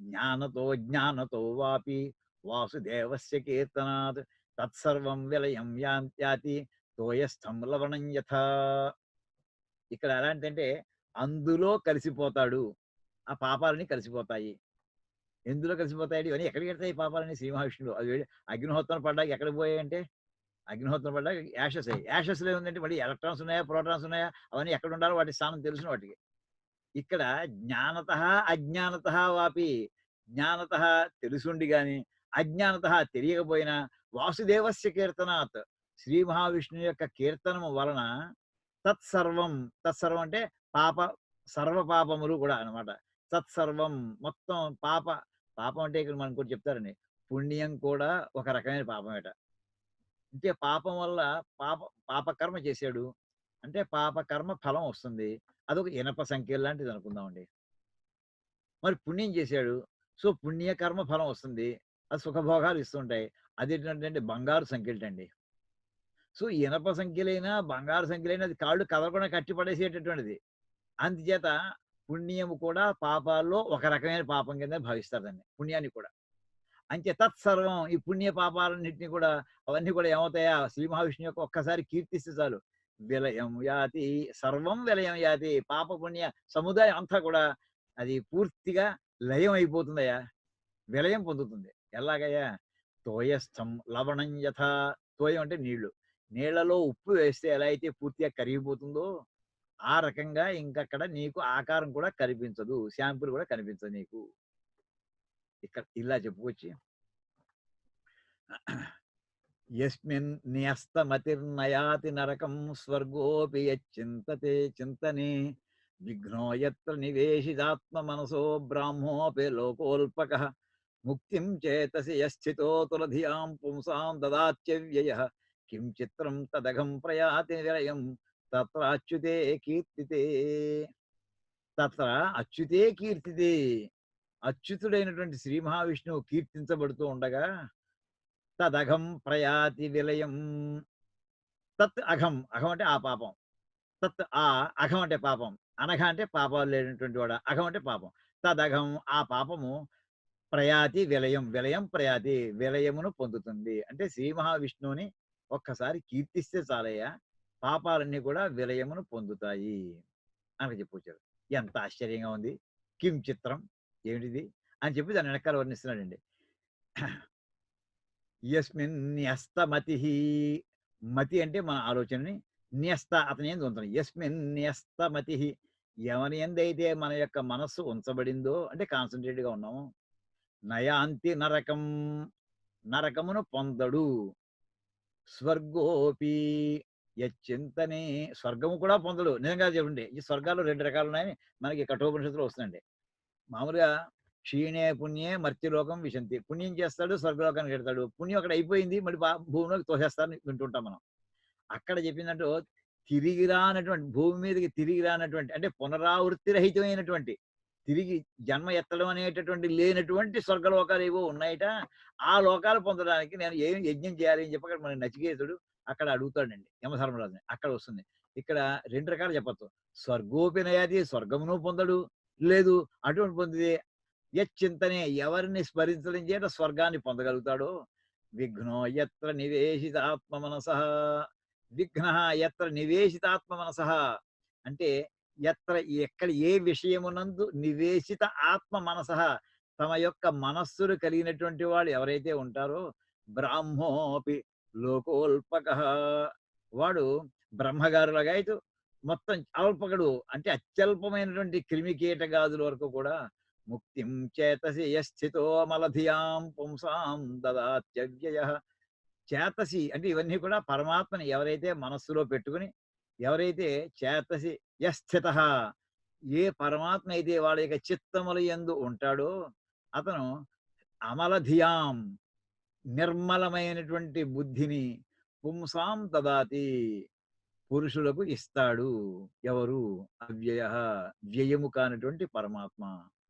జ్ఞానతో జ్ఞానతో వాపి వాసుదేవస్య కీర్తనాత్ తత్సర్వం విలయం యాంత్యాతి తోయస్థం లవణం యథ ఇక్కడ ఎలాంటిదంటే అందులో కలిసిపోతాడు ఆ పాపాలని కలిసిపోతాయి. ఎందులో కలిసిపోతాయి? ఇవన్నీ ఎక్కడికి వెళ్తాయి పాపాలని శ్రీ మహావిష్ణువు అది అగ్నిహోత్రం పడ్డాక ఎక్కడ పోయాయి అంటే అగ్నిహోత్రం పడ్డాక యాషస్. అయ్యి యాషస్లో ఏముందంటే మళ్ళీ ఎలక్ట్రాన్స్ ఉన్నాయా ప్రోటాన్స్ ఉన్నాయా? అవన్నీ ఎక్కడ ఉండాలో వాటి స్థానం తెలుసు వాటికి. ఇక్కడ జ్ఞానత అజ్ఞానత వాపి జ్ఞానత తెలుసుండి గాని అజ్ఞానత తెలియకపోయినా వాసుదేవస్య కీర్తనాత్. శ్రీ మహావిష్ణువు యొక్క కీర్తనము వలన తత్సర్వం తత్సర్వం అంటే పాప సర్వ పాపములు కూడా అన్నమాట. తత్సర్వం మొత్తం పాప పాపం అంటే ఇక్కడ మనకు కూడా చెప్తారండి. పుణ్యం కూడా ఒక రకమైన పాపమేట. అంటే పాపం వల్ల పాప పాపకర్మ చేశాడు. అంటే పాప కర్మ ఫలం వస్తుంది. అదొక ఇనప సంఖ్య లాంటిది అనుకుందామండి. మరి పుణ్యం చేశాడు. సో పుణ్యకర్మ ఫలం వస్తుంది. అది సుఖభోగాలు ఇస్తుంటాయి. అది ఏంటంటే బంగారు సంఖ్యలండి సో ఇనప సంఖ్యలైనా బంగారు సంఖ్యలైనా అది కాళ్ళు కదలకుండా కట్టి పడేసేటటువంటిది. అందుచేత పుణ్యము కూడా పాపాల్లో ఒక రకమైన పాపం కింద భావిస్తారు దాన్ని. పుణ్యాన్ని కూడా. అంతే తత్సర్వం ఈ పుణ్య పాపాలన్నింటినీ కూడా అవన్నీ కూడా ఏమవుతాయా? శ్రీ మహావిష్ణు యొక్క ఒక్కసారి కీర్తిస్తే చాలు. విలయం యాతి సర్వం విలయం యాతి పాప పుణ్య సముదాయం అంతా కూడా అది పూర్తిగా లయం అయిపోతుందయ్యా. విలయం పొందుతుంది. ఎలాగయ్యా? తోయస్థం లవణం యథ. తోయం అంటే నీళ్ళు. నీళ్ళలో ఉప్పు వేస్తే ఎలా అయితే పూర్తిగా కరిగిపోతుందో ఆ రకంగా ఇంకక్కడ నీకు ఆకారం కూడా కనిపించదు. శాంపుల్ కూడా కనిపించదు నీకు. ఇక్కడ ఇలా చెప్పుకొచ్చి యస్మిన్ న్యస్తమతిర్నయాతి నరకం స్వర్గోపి యచ్చింతతే చింతనే విఘ్నో యత్ర నివేశితాత్మ మనసో బ్రాహ్మోపి లోకోల్పక. ముక్తిం చేతసి యస్థితో తులధియాం పుంసాం దదాత్యవ్యయ. కిం చిత్రం తదఘం ప్రయాతి విలయం తత్ర అచ్యుతే కీర్తితే. తత్ర అచ్యుతే కీర్తితే. అచ్యుతుడైనటువంటి శ్రీ మహావిష్ణువు కీర్తించబడుతూ ఉండగా తదఘం ప్రయాతి విలయం. తత్ అఘం అఘం అంటే ఆ పాపం. తత్ ఆ అఘం అంటే పాపం. అనఘ అంటే పాపాలు లేనటువంటి వాడు అఘం అంటే పాపం. తదఘం ఆ పాపము ప్రయాతి విలయం. విలయం ప్రయాతి విలయమును పొందుతుంది. అంటే శ్రీ మహావిష్ణువుని ఒక్కసారి కీర్తిస్తే చాలయ్యా పాపాలన్నీ కూడా విలయమును పొందుతాయి. అని చెప్పొచ్చారు ఎంత ఆశ్చర్యంగా ఉంది. కిం చిత్రం ఏమిటిది? అని చెప్పి దాని వెనకాల వర్ణిస్తున్నాడండి. యస్మిన్ న్యస్తమతి మతి అంటే మన ఆలోచనని న్యస్త అతని ఏంది ఉంచడం. యస్మిన్ న్యస్తమతి ఎవరి ఎందైతే మన యొక్క మనస్సు ఉంచబడిందో అంటే కాన్సన్ట్రేట్గా ఉన్నాము నయాంతి నరకం నరకమును పొందడు. స్వర్గోపి యచ్చింతనే. స్వర్గము కూడా పొందడు. నిజంగా చెప్పండి ఈ స్వర్గాలు రెండు రకాలు ఉన్నాయని మనకి కఠోపనిషత్తులు వస్తుందండి. మామూలుగా క్షీణే పుణ్యే మర్త్యలోకం విశంతి. పుణ్యం చేస్తాడు స్వర్గలోకానికి పెడతాడు పుణ్యం అక్కడ అయిపోయింది మళ్ళీ భూమిలోకి తోసేస్తారని వింటుంటాం మనం. అక్కడ చెప్పినట్టు తిరిగి రానటువంటి భూమి మీదకి తిరిగి రానటువంటి అంటే పునరావృత్తి రహితమైనటువంటి తిరిగి జన్మ ఎత్తడం అనేటటువంటి లేనటువంటి స్వర్గలోకాలు ఏవో ఉన్నాయట ఆ లోకాలు పొందడానికి నేను ఏం యజ్ఞం చేయాలి అని చెప్పి అక్కడ మన నచికేతుడు అక్కడ అడుగుతాడండి యమధర్మరాజుని. అక్కడ వస్తుంది. ఇక్కడ రెండు రకాలు చెప్పచ్చు. స్వర్గోపినయాది స్వర్గమును పొందడు. లేదు అటువంటి పొందితే యచ్చింతనే ఎవరిని స్మరించడం చేత స్వర్గాన్ని పొందగలుగుతాడో? విఘ్నో ఎత్ర నివేశితాత్మ మనస విఘ్న ఎత్ర నివేశితాత్మ మనస అంటే ఎత్ర ఎక్కడ ఏ విషయమునందు నివేశిత ఆత్మ మనస తమ యొక్క మనస్సులు కలిగినటువంటి వాళ్ళు ఎవరైతే ఉంటారో? బ్రాహ్మోపి లోకోల్పక. వాడు బ్రహ్మగారులాగా అయితే మొత్తం అల్పకుడు అంటే అత్యల్పమైనటువంటి క్రిమికీటగాదుల వరకు కూడా ముక్తిం చేతసి యస్థితో మలధియాం పుంసాం దదాత్యవ్యయ. చేతసి అంటే ఇవన్నీ కూడా పరమాత్మని ఎవరైతే మనస్సులో పెట్టుకుని ఎవరైతే చేతసి యస్థిత ఏ పరమాత్మ అయితే వాడి యొక్క చిత్తముల ఎందు ఉంటాడో అతను అమలధియాం నిర్మలమైనటువంటి బుద్ధిని పుంసాం దదాతి పురుషులకు ఇస్తాడు ఎవరు? అవ్యయ వ్యయము కానటువంటి పరమాత్మ.